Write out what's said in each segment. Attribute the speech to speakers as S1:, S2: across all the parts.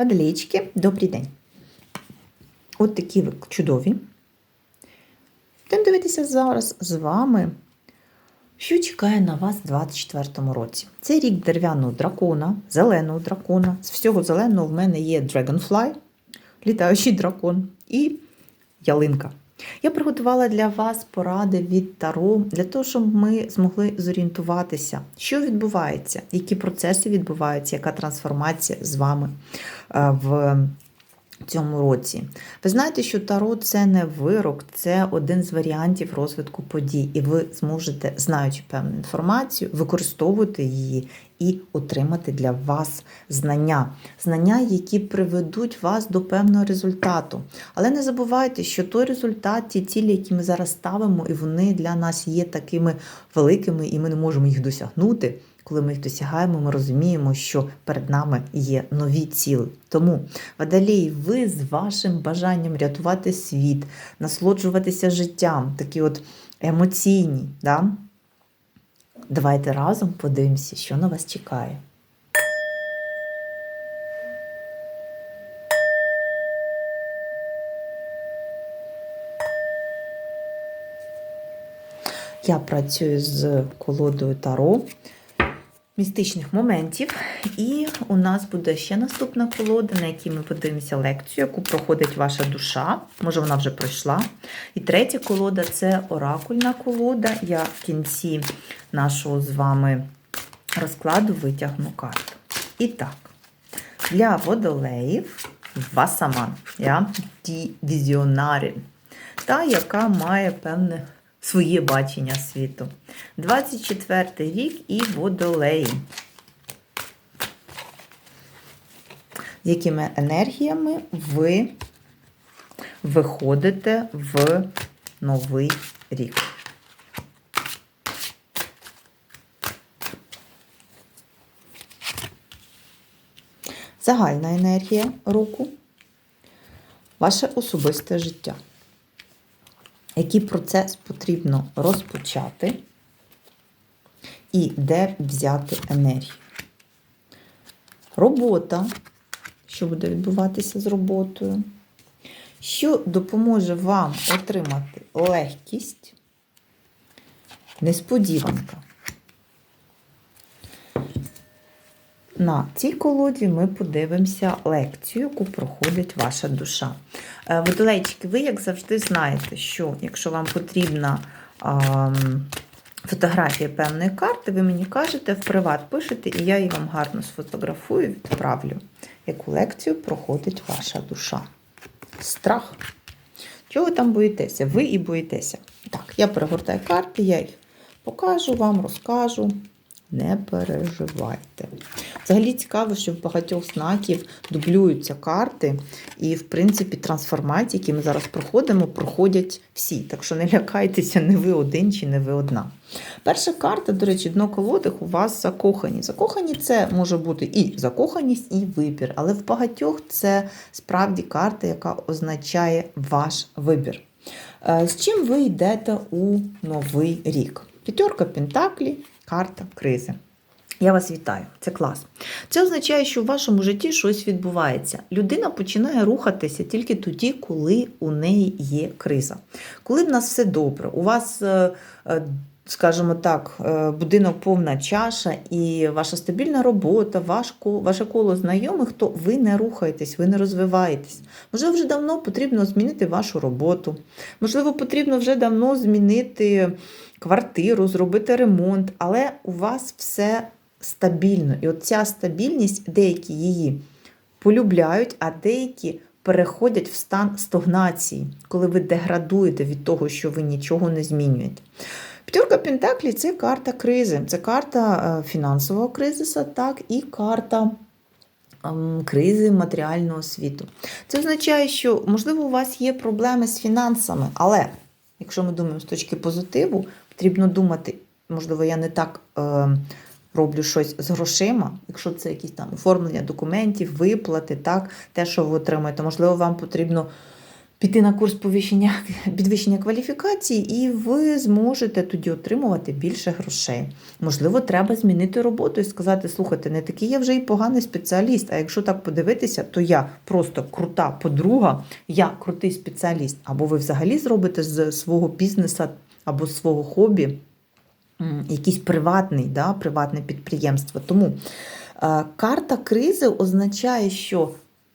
S1: Водолійчики, добрий день. От такі ви чудові. Будемо дивитися зараз з вами, що чекає на вас у 2024 році. Це рік дерев'яного дракона, зеленого дракона. З всього зеленого в мене є Dragonfly, літаючий дракон і ялинка. Я приготувала для вас поради від Таро для того, щоб ми змогли зорієнтуватися, що відбувається, які процеси відбуваються, яка трансформація з вами е, цьому році. Ви знаєте, що Таро це не вирок, це один з варіантів розвитку подій, і ви зможете, знаючи певну інформацію, використовувати її і отримати для вас знання. Знання, які приведуть вас до певного результату. Але не забувайте, що той результат, ті цілі, які ми зараз ставимо, і вони для нас є такими великими, і ми не можемо їх досягнути. Коли ми їх досягаємо, ми розуміємо, що перед нами є нові ціли. Тому, водолій, ви з вашим бажанням рятувати світ, насолоджуватися життям, такі от емоційні. Да? Давайте разом подивимося, що на вас чекає. Я працюю з колодою Таро містичних моментів. І у нас буде ще наступна колода, на якій ми подивимося лекцію, яку проходить ваша душа. Може, вона вже пройшла. І третя колода це оракульна колода. Я в кінці нашого з вами розкладу витягну карту. І так, для водолеїв Васаман, я ті візіонарі, та, яка має певне своє бачення світу. 24 рік і водолеї. Якими енергіями ви виходите в новий рік? Загальна енергія року, ваше особисте життя який процес потрібно розпочати і де взяти енергію. Робота, що буде відбуватися з роботою, що допоможе вам отримати легкість, несподіванка. На цій колоді ми подивимося лекцію, яку проходить ваша душа. Е, водолейчики, ви, як завжди, знаєте, що якщо вам потрібна фотографія певної карти, ви мені кажете, в приват пишете, і я її вам гарно сфотографую, і відправлю, яку лекцію проходить ваша душа. Страх. Чого ви там боїтеся? Ви і боїтеся. Так, я перегортаю карти, я їх покажу вам, розкажу. Не переживайте. Взагалі цікаво, що в багатьох знаків дублюються карти, і, в принципі, трансформації, які ми зараз проходимо, проходять всі. Так що не лякайтеся, не ви один чи не ви одна. Перша карта, до речі, дно колодих у вас закохані. Закохані це може бути і закоханість, і вибір, але в багатьох це справді карта, яка означає ваш вибір. Е, з чим ви йдете у новий рік? П'ятерка Пентаклі карта кризи. Я вас вітаю, це клас. Це означає, що в вашому житті щось відбувається. Людина починає рухатися тільки тоді, коли у неї є криза. Коли в нас все добре, у вас, е, е, скажімо так, е, будинок повна чаша і ваша стабільна робота, ваш, ваше коло знайомих, то ви не рухаєтесь, ви не розвиваєтесь. Можливо, вже давно потрібно змінити вашу роботу. Можливо, потрібно вже давно змінити квартиру, зробити ремонт, але у вас все стабільно. І от ця стабільність, деякі її полюбляють, а деякі переходять в стан стогнації, коли ви деградуєте від того, що ви нічого не змінюєте. П'ятерка Пентаклі це карта кризи, це карта е, фінансового кризису, так, і карта. Ем, кризи матеріального світу. Це означає, що, можливо, у вас є проблеми з фінансами, але якщо ми думаємо з точки позитиву, потрібно думати, можливо, я не так е, роблю щось з грошима, якщо це якісь там оформлення документів, виплати, так, те, що ви отримаєте, можливо, вам потрібно піти на курс повищення, підвищення кваліфікації, і ви зможете тоді отримувати більше грошей. Можливо, треба змінити роботу і сказати: слухайте, не такий я вже і поганий спеціаліст. А якщо так подивитися, то я просто крута подруга, я крутий спеціаліст. Або ви взагалі зробите з свого бізнесу або свого хобі якийсь приватний, да, приватне підприємство. Тому е, карта кризи означає, що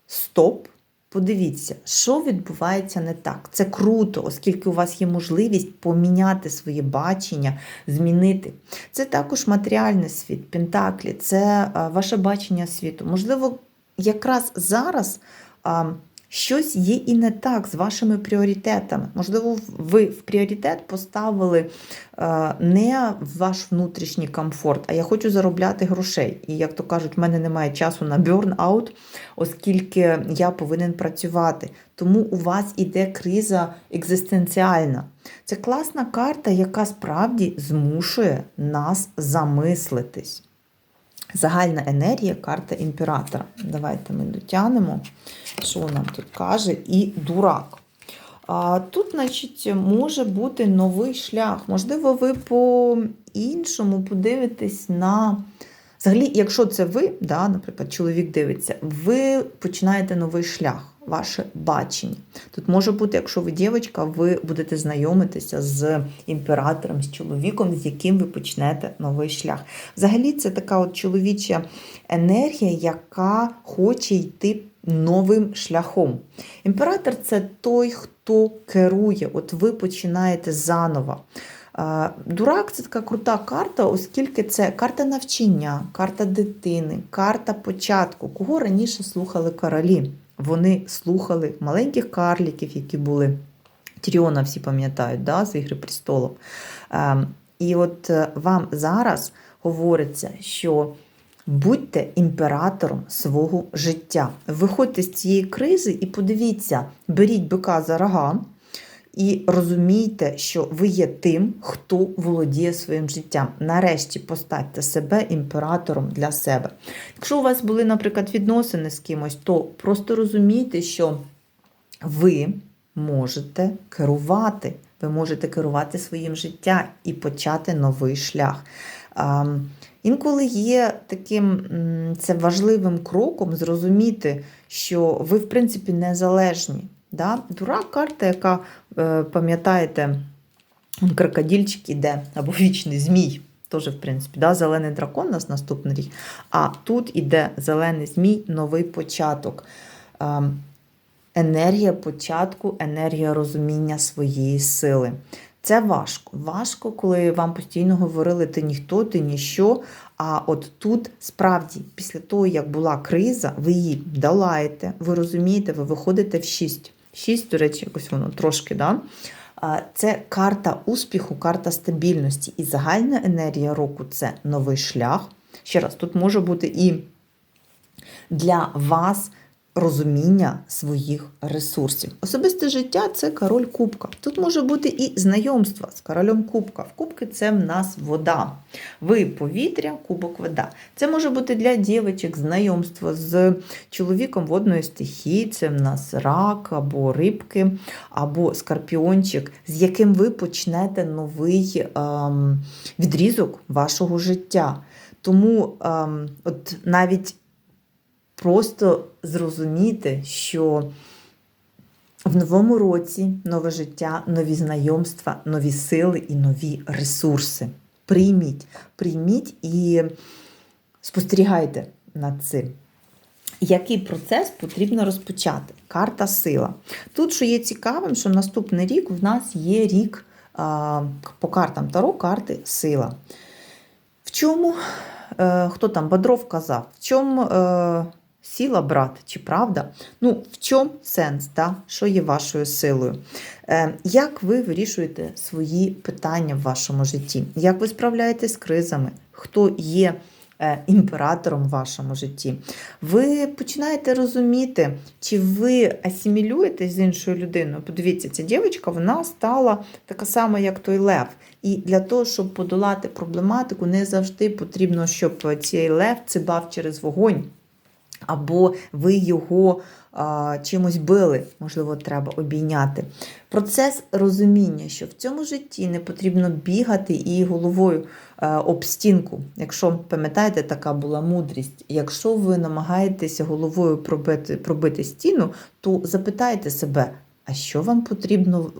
S1: стоп. Подивіться, що відбувається не так. Це круто, оскільки у вас є можливість поміняти своє бачення, змінити. Це також матеріальний світ, пентаклі, це ваше бачення світу. Можливо, якраз зараз щось є і не так з вашими пріоритетами. Можливо, ви в пріоритет поставили не ваш внутрішній комфорт, а я хочу заробляти грошей. І як то кажуть, в мене немає часу на бьорн-аут, оскільки я повинен працювати. Тому у вас іде криза екзистенціальна. Це класна карта, яка справді змушує нас замислитись. Загальна енергія, карта імператора. Давайте ми дотягнемо, що нам тут каже, і дурак. Тут, значить, може бути новий шлях. Можливо, ви по-іншому подивитесь на. Взагалі, якщо це ви, да, наприклад, чоловік дивиться, ви починаєте новий шлях, ваше бачення. Тут може бути, якщо ви дівчинка, ви будете знайомитися з імператором, з чоловіком, з яким ви почнете новий шлях. Взагалі, це така от чоловіча енергія, яка хоче йти новим шляхом. Імператор це той, хто керує. От ви починаєте заново. Дурак це така крута карта, оскільки це карта навчання, карта дитини, карта початку. Кого раніше слухали королі? Вони слухали маленьких карліків, які були. Тріона, всі пам'ятають, да, з Ігри престолів. Ем, І от е, вам зараз говориться, що будьте імператором свого життя. Виходьте з цієї кризи і подивіться, беріть бика за рога. І розумійте, що ви є тим, хто володіє своїм життям. Нарешті поставте себе імператором для себе. Якщо у вас були, наприклад, відносини з кимось, то просто розумійте, що ви можете керувати. Ви можете керувати своїм життям і почати новий шлях. Ем, Інколи є таким це важливим кроком зрозуміти, що ви, в принципі, незалежні. Да? Дурак карта, яка, е, пам'ятаєте, он крокодильчик іде, або вічний змій. Теж, в принципі, да? зелений дракон у нас наступний рік. А тут іде зелений змій, новий початок. Ем, Енергія початку, енергія розуміння своєї сили. Це важко. Важко, коли вам постійно говорили ти ніхто, ти ніщо. А от тут справді, після того, як була криза, ви її долаєте, ви розумієте, ви виходите в 6. 6, до речі, якось воно трошки, да? Це карта успіху, карта стабільності. І загальна енергія року це новий шлях. Ще раз, тут може бути і для вас розуміння своїх ресурсів. Особисте життя це король кубка. Тут може бути і знайомство з королем кубка. В кубки це в нас вода. Ви повітря, кубок вода. Це може бути для дівчаток знайомство з чоловіком водної стихії. Це в нас рак або рибки, або скорпіончик, з яким ви почнете новий ем, відрізок вашого життя. Тому ем, от навіть просто зрозуміти, що в новому році нове життя, нові знайомства, нові сили і нові ресурси. Прийміть, прийміть і спостерігайте над цим. Який процес потрібно розпочати? Карта сила. Тут, що є цікавим, що наступний рік в нас є рік а, по картам Таро карти сила. В чому, е, хто там Бодров казав, в чому е, сила брати, чи правда? Ну, в чому сенс, да? що є вашою силою? Е, як ви вирішуєте свої питання в вашому житті? Як ви справляєтесь з кризами? Хто є е, імператором в вашому житті? Ви починаєте розуміти, чи ви асимілюєтесь з іншою людиною? Подивіться, ця дівчинка вона стала така сама, як той лев. І для того, щоб подолати проблематику, не завжди потрібно, щоб цей лев цибав через вогонь. Або ви його а, чимось били, можливо, треба обійняти. Процес розуміння, що в цьому житті не потрібно бігати і головою а, об стінку. Якщо пам'ятаєте, така була мудрість. Якщо ви намагаєтеся головою пробити, пробити стіну, то запитайте себе, а що вам потрібно в-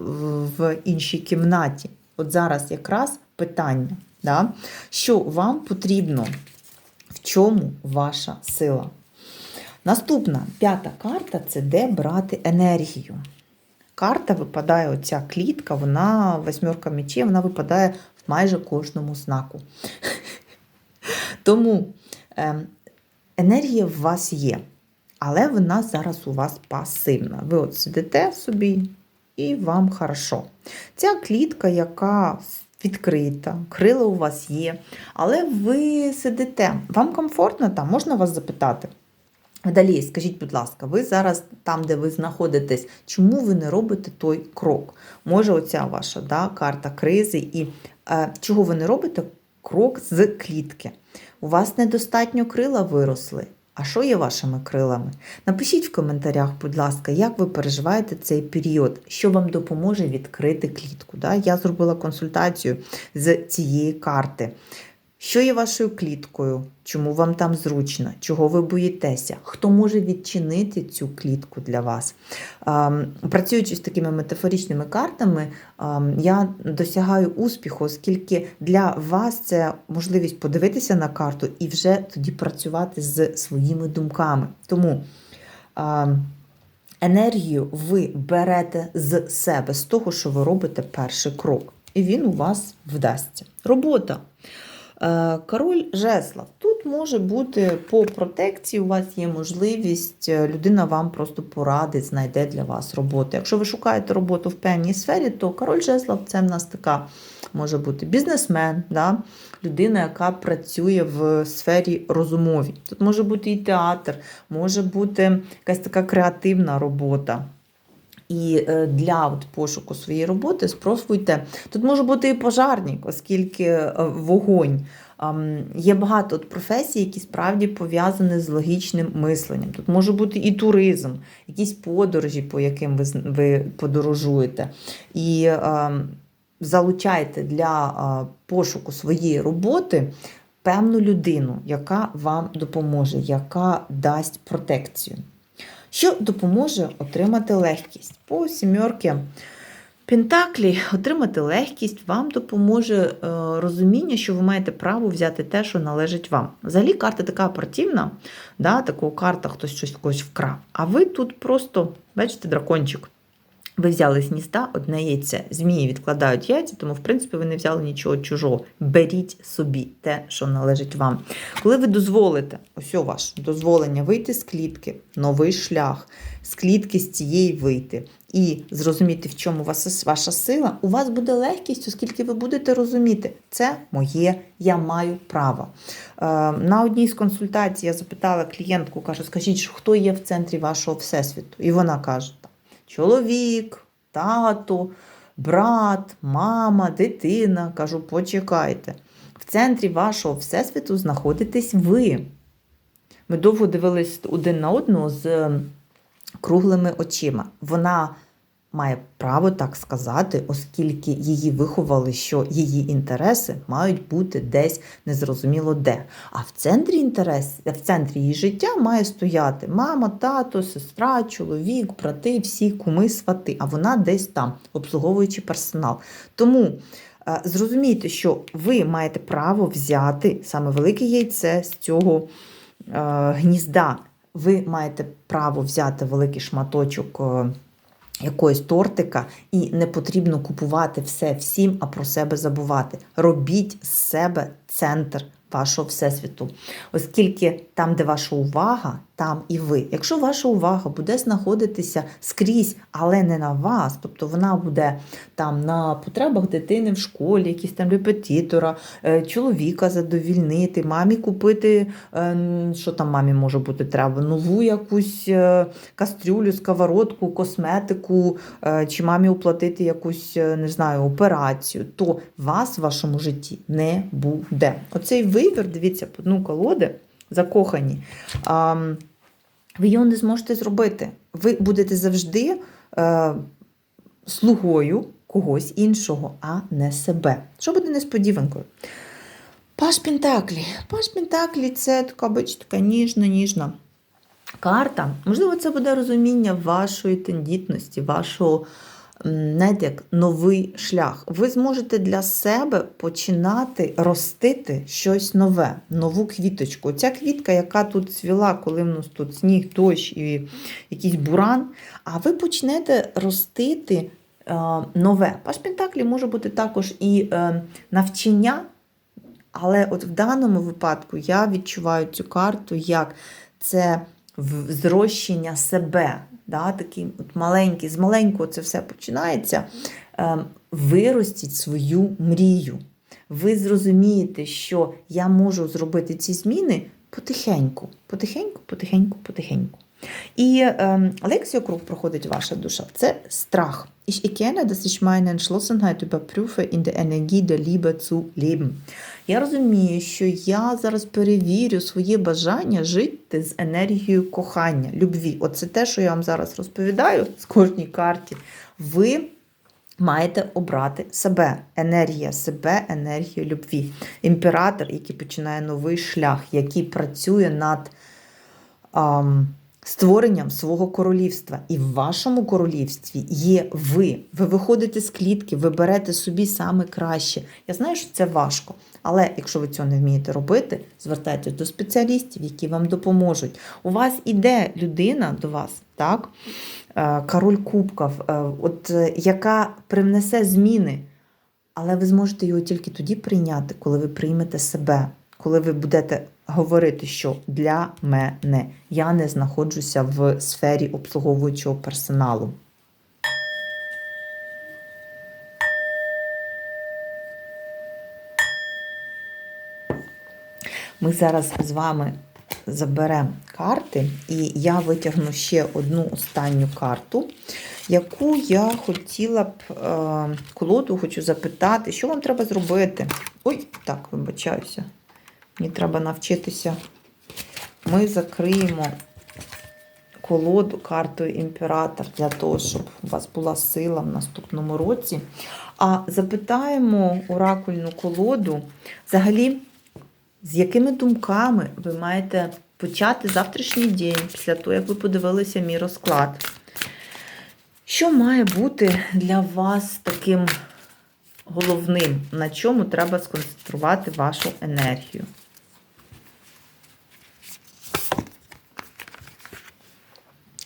S1: в іншій кімнаті? От зараз якраз питання, да? що вам потрібно, в чому ваша сила? Наступна п'ята карта це де брати енергію. Карта випадає, оця клітка, вона восьмерка мечів, вона випадає в майже кожному знаку. Тому ем, енергія в вас є, але вона зараз у вас пасивна. Ви от сидите собі і вам хорошо. Ця клітка, яка відкрита, крила у вас є, але ви сидите. Вам комфортно там, можна вас запитати? Далі, скажіть, будь ласка, ви зараз там, де ви знаходитесь, чому ви не робите той крок? Може, оця ваша да, карта кризи, і е, чого ви не робите крок з клітки? У вас недостатньо крила виросли. А що є вашими крилами? Напишіть в коментарях, будь ласка, як ви переживаєте цей період, що вам допоможе відкрити клітку. Да? Я зробила консультацію з цієї карти. Що є вашою кліткою? Чому вам там зручно? Чого ви боїтеся? Хто може відчинити цю клітку для вас? Ем, Працюючи з такими метафоричними картами, ем, я досягаю успіху, оскільки для вас це можливість подивитися на карту і вже тоді працювати з своїми думками. Тому ем, енергію ви берете з себе, з того, що ви робите перший крок. І він у вас вдасться. Робота. Е, Король жезлов. Тут може бути по протекції, у вас є можливість, е, людина вам просто порадить, знайде для вас роботу. Якщо ви шукаєте роботу в певній сфері, то король жезлов це в нас така може бути бізнесмен, да? людина, яка працює в сфері розумовій. Тут може бути і театр, може бути якась така креативна робота. І е, для от пошуку своєї роботи спробуйте. Тут може бути і пожарник, оскільки е, вогонь. Є багато от професій, які справді пов'язані з логічним мисленням. Тут може бути і туризм, якісь подорожі, по яким ви, подорожуєте. І ам, залучайте для а, пошуку своєї роботи певну людину, яка вам допоможе, яка дасть протекцію. Що допоможе отримати легкість? По сімерки Пентаклі отримати легкість вам допоможе е, розуміння, що ви маєте право взяти те, що належить вам. Взагалі карта така партівна, да, такого карта хтось щось когось вкрав. А ви тут просто, бачите, дракончик. Ви взяли з гнізда одне яйце. Змії відкладають яйця, тому, в принципі, ви не взяли нічого чужого. Беріть собі те, що належить вам. Коли ви дозволите, ось ваше дозволення вийти з клітки, новий шлях, з клітки з цієї вийти і зрозуміти, в чому ваша сила, у вас буде легкість, оскільки ви будете розуміти, це моє, я маю право. Е, На одній з консультацій я запитала клієнтку, кажу, скажіть, хто є в центрі вашого всесвіту? І вона каже, чоловік, тато, брат, мама, дитина. Кажу, почекайте. В центрі вашого всесвіту знаходитесь ви. Ми довго дивились один на одного з круглими очима. Вона має право так сказати, оскільки її виховали, що її інтереси мають бути десь незрозуміло де. А в центрі інтерес, в центрі її життя має стояти мама, тато, сестра, чоловік, брати, всі куми, свати. А вона десь там, обслуговуючи персонал. Тому е, зрозумійте, що ви маєте право взяти саме велике яйце з цього е, гнізда. Ви маєте право взяти великий шматочок. Якогось тортика, і не потрібно купувати все всім, а про себе забувати. Робіть з себе центр вашого всесвіту. Оскільки там, де ваша увага, там і ви. Якщо ваша увага буде знаходитися скрізь, але не на вас, тобто вона буде там на потребах дитини в школі, якісь там репетитора, е, чоловіка задовільнити, мамі купити, е, що там мамі може бути треба, нову якусь е, кастрюлю, сковородку, косметику, чи мамі оплатити якусь, не знаю, операцію, то вас в вашому житті не буде. Оцей вибір, дивіться, по дну колоди, закохані. ви його не зможете зробити. Ви будете завжди е, слугою когось іншого, а не себе. Що буде несподіванкою? Паш Пентаклі. Паш Пентаклі це така, бачите, така ніжна, ніжна карта. Можливо, це буде розуміння вашої тендітності, вашого знаєте, як новий шлях. Ви зможете для себе починати ростити щось нове, нову квіточку. Ця квітка, яка тут цвіла, коли в нас тут сніг, дощ і якийсь буран, а ви почнете ростити е, нове. Паш Пентаклі може бути також і е, навчання. Але от в даному випадку я відчуваю цю карту як це зрощення себе. Да, такий от маленький, з маленького це все починається. Ем, виростіть свою мрію. Ви зрозумієте, що я можу зробити ці зміни потихеньку, потихеньку, потихеньку, потихеньку. І ем, лексіокруг проходить ваша душа. Це страх. Ich erkenne, dass ich meine Entschlossenheit überprüfe, in der Energie der Liebe zu leben. Я розумію, що я зараз перевірю своє бажання жити з енергією кохання, любві. Оце те, що я вам зараз розповідаю з кожній карті. Ви маєте обрати себе, енергія себе, енергія любві. Імператор, який починає новий шлях, який працює над ам, створенням свого королівства. І в вашому королівстві є ви. Ви виходите з клітки, ви берете собі саме краще. Я знаю, що це важко. Але якщо ви цього не вмієте робити, звертайтесь до спеціалістів, які вам допоможуть. У вас іде людина до вас, так? Е, Король Кубків, е, от, е, яка привнесе зміни, але ви зможете його тільки тоді прийняти, коли ви приймете себе, коли ви будете говорити, що для мене я не знаходжуся в сфері обслуговуючого персоналу. Ми зараз з вами заберемо карти, і я витягну ще одну останню карту, яку я хотіла б е, колоду, хочу запитати, що вам треба зробити. Ой, так, вибачаюся. Мені треба навчитися. Ми закриємо колоду картою імператор для того, щоб у вас була сила в наступному році. А запитаємо оракульну колоду взагалі з якими думками ви маєте почати завтрашній день після того, як ви подивилися мій розклад? Що має бути для вас таким головним, на чому треба сконцентрувати вашу енергію?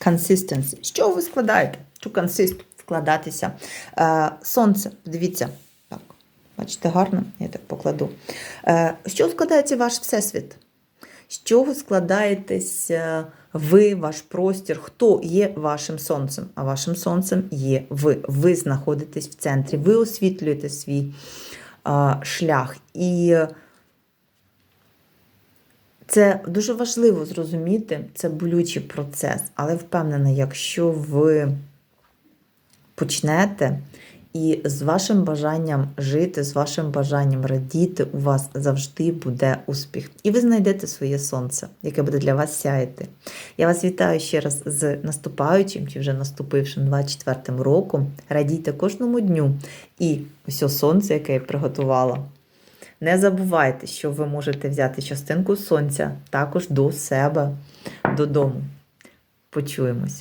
S1: Consistency. Чого ви складаєте? To consist складатися. Е, сонце, дивіться. Так, бачите, гарно, я так покладу. Е, з чого складається ваш всесвіт? З чого складаєтесь е, ви, ваш простір? Хто є вашим сонцем? А вашим сонцем є ви. Ви знаходитесь в центрі, ви освітлюєте свій е, шлях. І це дуже важливо зрозуміти, це болючий процес, але впевнена, якщо ви почнете і з вашим бажанням жити, з вашим бажанням радіти, у вас завжди буде успіх. І ви знайдете своє сонце, яке буде для вас сяяти. Я вас вітаю ще раз з наступаючим чи вже наступившим 24 роком. Радійте кожному дню і ось сонце, яке я приготувала. Не забувайте, що ви можете взяти частинку сонця також до себе додому. Почуємось.